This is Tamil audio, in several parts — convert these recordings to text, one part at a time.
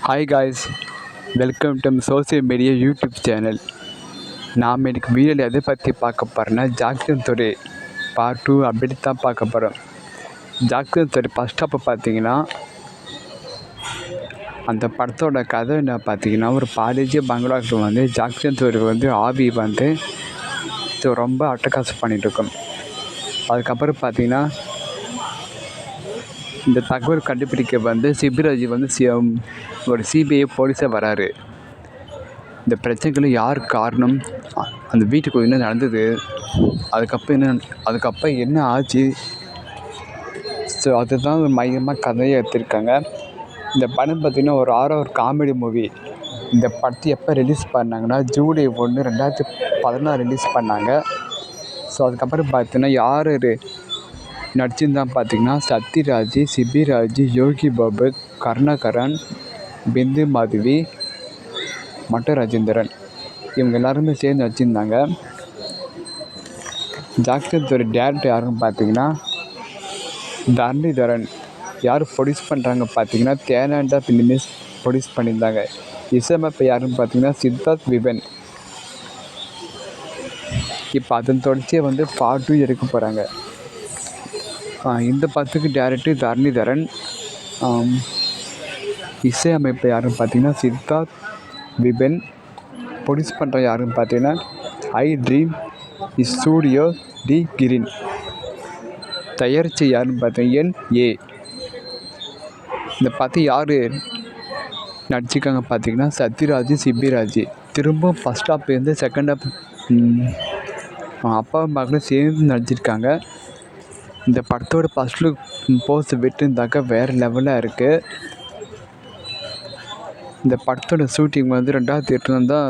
Hi guys welcome to social media YouTube channel நாம் இன்னைக்கு வீடியோவில் எதை பற்றி பார்க்க போகிறோன்னா ஜாக்சன் துறை பார்ட் டூ அப்படி தான் பார்க்க போகிறோம் ஜாக்சன் துறை ஃபஸ்ட் அப்போ பார்த்தீங்கன்னா அந்த படத்தோட கதை என்ன பார்த்தீங்கன்னா ஒரு பாலேஜி பங்களாக்கு வந்து ஜாக்சன் துறை வந்து ஆவி வந்து ரொம்ப அட்டகாசம் பண்ணிகிட்ருக்கோம் அதுக்கப்புறம் பார்த்தீங்கன்னா இந்த தகவல் கண்டுபிடிக்க வந்து சிபிராஜ் வந்து சி ஒரு சிபிஐ போலீஸாக வராரு. இந்த பிரச்சனைகள் யார் காரணம்? அந்த வீட்டுக்கு என்ன நடந்தது? அதுக்கப்புறம் என்ன அதுக்கப்புறம் என்ன ஆச்சு? ஸோ அதுதான் மையமாக கதையை எடுத்திருக்காங்க. இந்த படம் பார்த்திங்கன்னா ஒரு ஆற ஒரு காமெடி மூவி. இந்த படத்தை எப்போ ரிலீஸ் பண்ணாங்கன்னா ஜூலை ஒன்று ரெண்டாயிரத்தி பதினாறு ரிலீஸ் பண்ணாங்க. ஸோ அதுக்கப்புறம் பார்த்தீங்கன்னா யார் நடிச்சிருந்தான் பார்த்தீங்கன்னா சத்யராஜ் சிபிராஜ் யோகி பாபு கருணாகரன் பிந்து மாதவி மற்றும் ராஜேந்திரன். இவங்க எல்லாருமே சேர்ந்து நடிச்சிருந்தாங்க. ஜாக்சன் டேரக்டர் யாருன்னு பார்த்தீங்கன்னா தரணிதரன். யார் ப்ரொடியூஸ் பண்ணுறாங்க பார்த்தீங்கன்னா தேனாண்டா ஃபிலிமிஸ் ப்ரொடியூஸ் பண்ணியிருந்தாங்க. இசையமைப்பு யாருன்னு பார்த்தீங்கன்னா சித்தார்த் விபன். இப்போ அதன் தொடர்ச்சியை வந்து பார்ட் டூ எடுக்க போகிறாங்க இந்த படத்துக்கு டேரக்டர் தரணிதரன். இசையமைப்பு யாருன்னு பார்த்தீங்கன்னா சித்தார்த் விபின். ப்ரொடியூஸ் பண்ணுற யாருன்னு பார்த்தீங்கன்னா ஐ ட்ரீம் ஸ்டூடியோ டி கிரின் தயாரித்து யாருன்னு பார்த்தீங்கன்னா என் ஏ. இந்த படத்தை யார் நடிச்சிருக்காங்க பார்த்தீங்கன்னா சத்யராஜ் சிபிராஜ். திரும்ப ஃபஸ்ட் ஹாப் இருந்து செகண்ட் ஹாப் அப்பா மகளும் சேர்ந்து நடிச்சிருக்காங்க. இந்த படத்தோட ஃபஸ்ட் லுக் போஸ்ட் விட்டுருந்தாக்க வேறு லெவலாக இருக்குது இந்த படத்தோட ஷூட்டிங் வந்து ரெண்டாவது எட்டில் தான்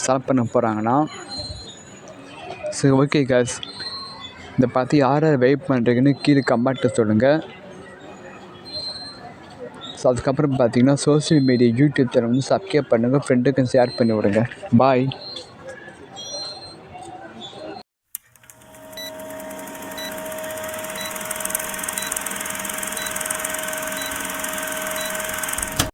ஸ்டார்ட் பண்ண போகிறாங்கன்னா சரி ஓகே கேஸ் இந்த பார்த்து யார் யார் வெயிட் பண்ணுறீங்கன்னு கீழே கமெண்ட்டில் சொல்லுங்கள் ஸோ அதுக்கப்புறம் பார்த்தீங்கன்னா சோஷியல் மீடியா யூடியூப் சேனல் வந்து சப்ஸ்கிரைப் பண்ணுங்கள் ஃப்ரெண்டுக்கும் ஷேர் பண்ணி விடுங்க. பாய்